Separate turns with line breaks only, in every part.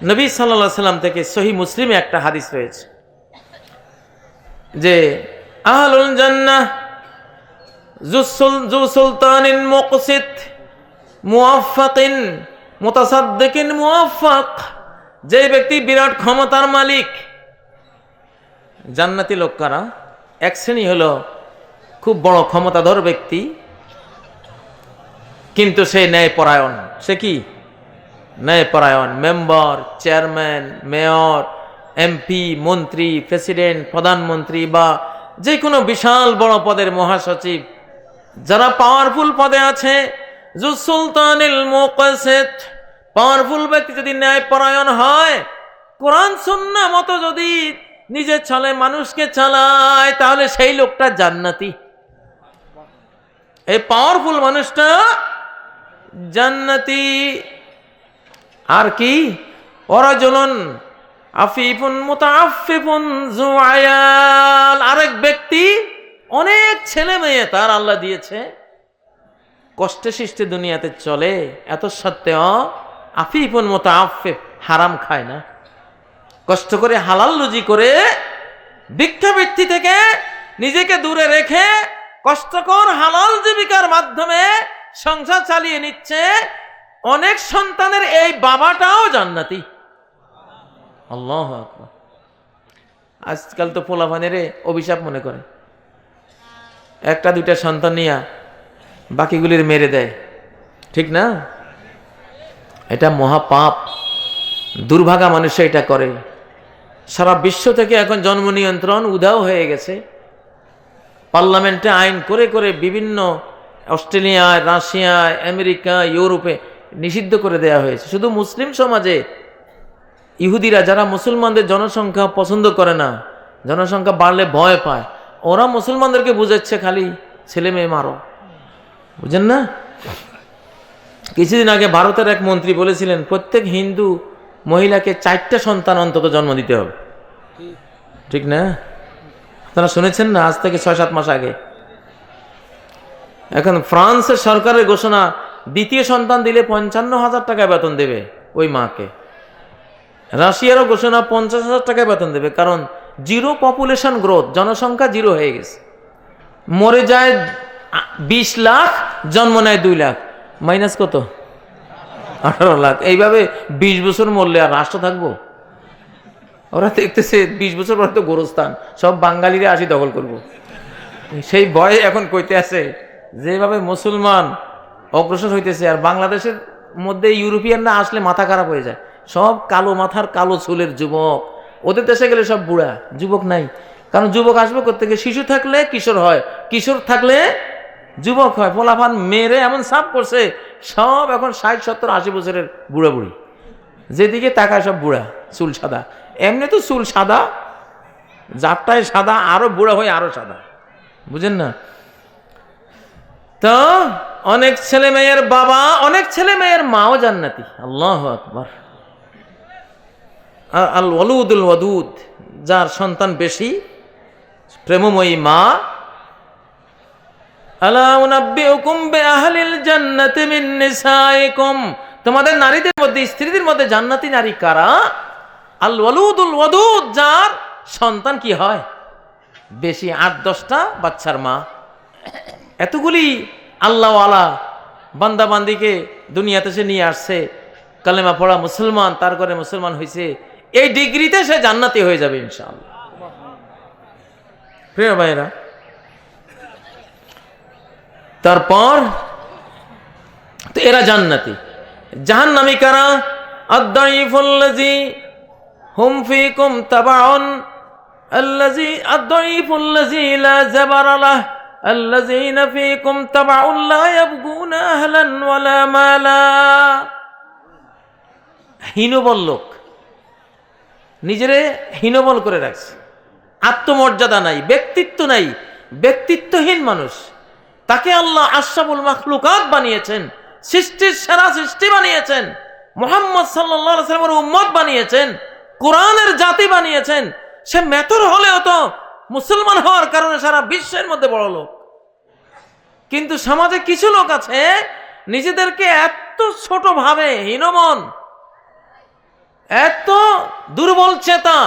নবী সাল্লা সাল্লাম থেকে সহি মুসলিমে একটা হাদিস রয়েছে যে, আহলুল জান্নাহ জু সুলতানিন মুকসিত মুআফফাকিন মুতাসাদ্দিকিন মুআফফাক যে ব্যক্তি বিরাট ক্ষমতার মালিক, জান্নাতি লোক কারা? এক শ্রেণি হলো খুব বড় ক্ষমতাধর ব্যক্তি, কিন্তু সে ন্যায় পরায়ণ সে কি? ন্যায়পরায়ণ মেম্বার, চেয়ারম্যান, মেয়র, এমপি, মন্ত্রী, প্রেসিডেন্ট, প্রধানমন্ত্রী বা যে কোনো বিশাল বড় পদের মহাসচিব, যারা পাওয়ারফুল পদে আছে। সুলতানিল মুকাসিত পাওয়ারফুল ব্যক্তি যদি ন্যায়পরায়ণ হয়, কোরআন সুন্নাহ মতো যদি নিজে চলে মানুষকে চালায়, তাহলে সেই লোকটা জান্নাতি। এই পাওয়ারফুল মানুষটা জান্নাতি। আর কি? অরাজলন আফিফুন মুতাআফফিফুন জুআয়াল। আরেক ব্যক্তি অনেক ছেলে মেয়ে তার আল্লাহ দিয়েছে। কষ্টে সৃষ্টি দুনিয়াতে চলে, এত সত্ত্বেও আফিফুন মুতাআফফিফ হারাম খায় না। কষ্ট করে হালাল রুজি করে ভিক্ষাবৃত্তি থেকে নিজেকে দূরে রেখে কষ্টকর হালাল জীবিকার মাধ্যমে সংসার চালিয়ে নিচ্ছে। অনেক সন্তানের এই বাবাটাও জান্নাতি। আল্লাহ আজকাল তো পোলাপানের অভিশাপ মনে করে। একটা দুইটা সন্তান নিয়া বাকিগুলির মেরে দেয়। ঠিক না? এটা মহাপাপ দুর্ভাগা মানুষ এটা করে। সারা বিশ্ব থেকে এখন জন্ম নিয়ন্ত্রণ উধাও হয়ে গেছে। পার্লামেন্টে আইন করে করে বিভিন্ন অস্ট্রেলিয়ায় রাশিয়ায় আমেরিকা, ইউরোপে নিষিদ্ধ করে দেয়া হয়েছে। শুধু মুসলিম সমাজে, ইহুদিরা যারা মুসলমানদের জনসংখ্যা পছন্দ করে না, জনসংখ্যা বাড়লে ভয় পায়, ওরা মুসলমানদেরকে বুঝাচ্ছে খালি, ছেলে মেয়ে মারো। বুঝেন না? কিছুদিন আগে ভারতের এক মন্ত্রী বলেছিলেন, প্রত্যেক হিন্দু মহিলাকে চারটা সন্তান অন্তত জন্ম দিতে হবে। ঠিক না? আপনারা শুনেছেন না? আজ থেকে ছয় সাত মাস আগে। এখন ফ্রান্সের সরকারের ঘোষণা দ্বিতীয় সন্তান দিলে পঞ্চান্ন হাজার টাকা বেতন দেবে ওই মাকে। রাশিয়ারও ঘোষণা পঞ্চাশ হাজার টাকা বেতন দেবে, কারণ জিরো পপুলেশন গ্রোথ, জনসংখ্যা জিরো হয়ে গেছে। মরে যায় বিশ লাখ, জন্ম নেয় দুই লাখ। মাইনাস কত? আঠারো লাখ। এইভাবে বিশ বছর মরলে আর রাষ্ট্র থাকব? ওরা দেখতেছে বিশ বছর পরে তো গোরস্থান, সব বাঙালিরা আসি দখল করব। সেই ভয়ে এখন কইতে আছে, যেভাবে মুসলমান অগ্রসর হইতেছে আর বাংলাদেশের মধ্যে ইউরোপিয়ানরা আসলে মাথা খারাপ হয়ে যায়। সব কালো মাথার কালো চুলের যুবক। ওদের দেশে গেলে সব বুড়া, যুবক নাই। কারণ যুবক আসবে থেকে শিশু থাকলে কিশোর হয়। কিশোর থাকলে যুবক হয়। ফলাফান মেরে এমন সাপ করছে, সব এখন ষাট, সত্তর, আশি বছরের বুড়া বুড়ি। যেদিকে তাকায় সব বুড়া, চুল সাদা। এমনি তো চুল সাদা যারটায় সাদা, আরও বুড়া হয়ে আরও সাদা। বুঝেন না? তো অনেক ছেলে মেয়ের বাবা, অনেক ছেলে মেয়ের মাও জান্নাতি। আল্লাহ আকবার। আল ওয়ালুদুল ওয়াদুদ, যার সন্তান বেশি, প্রেমময়ী মা। তোমাদের নারীদের মধ্যে, স্ত্রীদের মধ্যে জান্নাতি নারী কারা? আল ওয়ালুদুল ওয়াদুদ, যার সন্তান কি হয়? বেশি আট দশটা বাচ্চার মা। এতগুলি আল্লাহ আলা বান্দা বান্দিকে দুনিয়াতে সে নিয়ে আসছে, কালেমা পড়া মুসলমান, তার করে মুসলমান হয়েছে এই ডিগ্রিতে সে জান্নাতি হয়ে যাবে ইনশাআল্লাহ। প্রিয় ভাইরা তারপর তো এরা জান্নাতি। জাহান্নামী কারা আদাইফুল্লাজি হুম ফিকুম তাবাউন আল্লাজি আদাইফুল্লাজি লা الذين فيكم تبع لا يبغون أهلا ولا مالا হীনবল লোক নিজেরে হীনবল করে রাখছে আত্মমর্যাদা নাই ব্যক্তিত্ব নাই ব্যক্তিত্বহীন মানুষ তাকে আল্লাহ আশরাফুল মাখলুকাত বানিয়েছেন সৃষ্টির সেরা সৃষ্টি বানিয়েছেন মোহাম্মদ সাল্লাহ সাল্লামের উম্মত বানিয়েছেন কোরআনের জাতি বানিয়েছেন সে মেথর হলেও তো মুসলমান হওয়ার কারণে সারা বিশ্বের মধ্যে বড় লোক। কিন্তু সমাজে কিছু লোক আছে, নিজেদেরকে এত ছোট ভাবে হীনমন, এত দুর্বল চেতা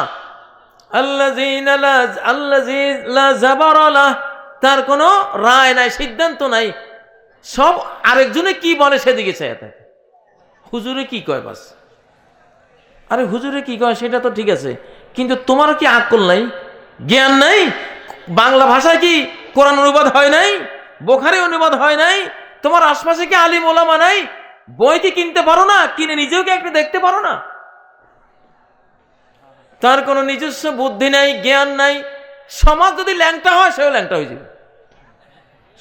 তার কোনো রায় নাই, সিদ্ধান্ত নাই। সব আরেকজনে কি বলে সেদিকে হুজুরে কি কয় বাস? আরে হুজুরে কি কয় সেটা তো ঠিক আছে, কিন্তু তোমারও কি আকল নাই? জ্ঞান নাই? বাংলা ভাষায় কি কোরআন অনুবাদ হয় নাই? বোখারি অনুবাদ হয় নাই? তোমার আশপাশে কি আলিম ওলামা নাই? বই কি কিনতে পারো না? কিনে নিজেও কি একটু দেখতে পারো না? তার কোনো নিজস্ব বুদ্ধি নাই, জ্ঞান নাই। সমাজ যদি ল্যাংটা হয়, সেও ল্যাংটা হয়ে যাবে।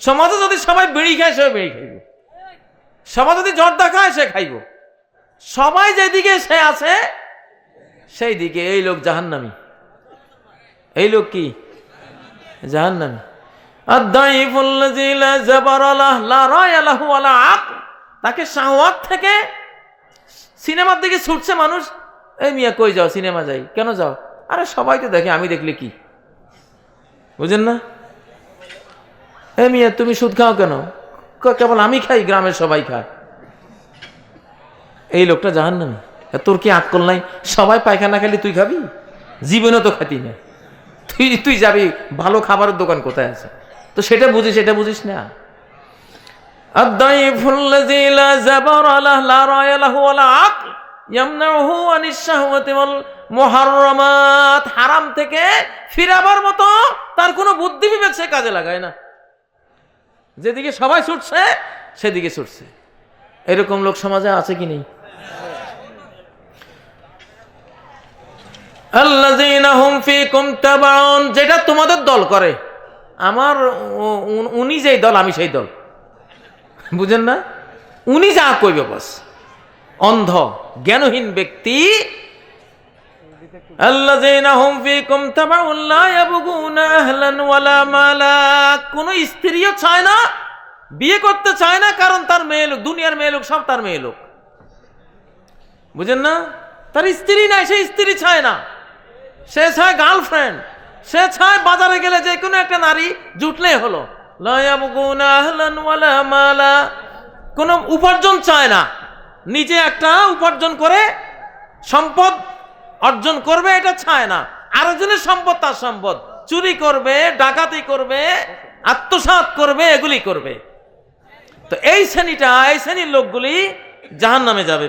সমাজে যদি সবাই বিড়ি খায়, সেও বিড়ি খাইব। সমাজ যদি জর্দা খায়, সে খাইব। সবাই যেদিকে সে আছে সেই দিকে এই লোক জাহান্নামি। এই লোক কি? জাহান্নামি। তাকে শাহওয়াত থেকে সিনেমার দিকে ছুটছে মানুষ। এই মিয়া কই যাও, সিনেমা যাই। কেন যাও? আরে সবাই তো দেখে, আমি দেখলে কি? বুঝেন না? এ মিয়া, তুমি সুদ খাও কেন? কেবল আমি খাই, গ্রামের সবাই খায়। এই লোকটা জাহান নামি তোর কি আকল নাই? সবাই পায়খানা খালি তুই খাবি? জীবনে তো খাতি না। তুই তুই যাবি ভালো খাবারের দোকান কোথায় আছে তো সেটা বুঝিস এটা বুঝিস না الضعيف الذي لا زبر له لا راي له ولا عقل يمنعه عن الشهوة والمحرمات হারাম থেকে ফিরাবার মতো তার কোনো বুদ্ধি বিবেক সে কাজে লাগায় না যেদিকে সবাই ছুটছে সেদিকে ছুটছে এরকম লোক সমাজে আছে কি নেই যেটা তোমাদের দল করে। আমার উনি যেই দল, আমি সেই দল। বুঝেন না? উনি যা কইবে বাস। অন্ধ, জ্ঞানহীন ব্যক্তি কোন স্ত্রীও চায় না, বিয়ে করতে চায় না, কারণ তার মেয়ে লোক, দুনিয়ার মেয়ে লোক, সব তার মেয়ে লোক। বুঝেন না? তার স্ত্রী নাই সে স্ত্রী চায় না। সে চায় গার্লফ্রেন্ড। সে চায় বাজারে গেলে যে কোনো একটা নারী জুটলেই হলো। কোনো উপার্জন চায় না। নিজে একটা উপার্জন করে সম্পদ অর্জন করবে, এটা চায় না। আরেকজনের সম্পদ তার সম্পদ। চুরি করবে, ডাকাতি করবে, আত্মসাৎ করবে, এগুলি করবে। তো এই শ্রেণীটা, এই শ্রেণির লোকগুলি জাহান নামে যাবে।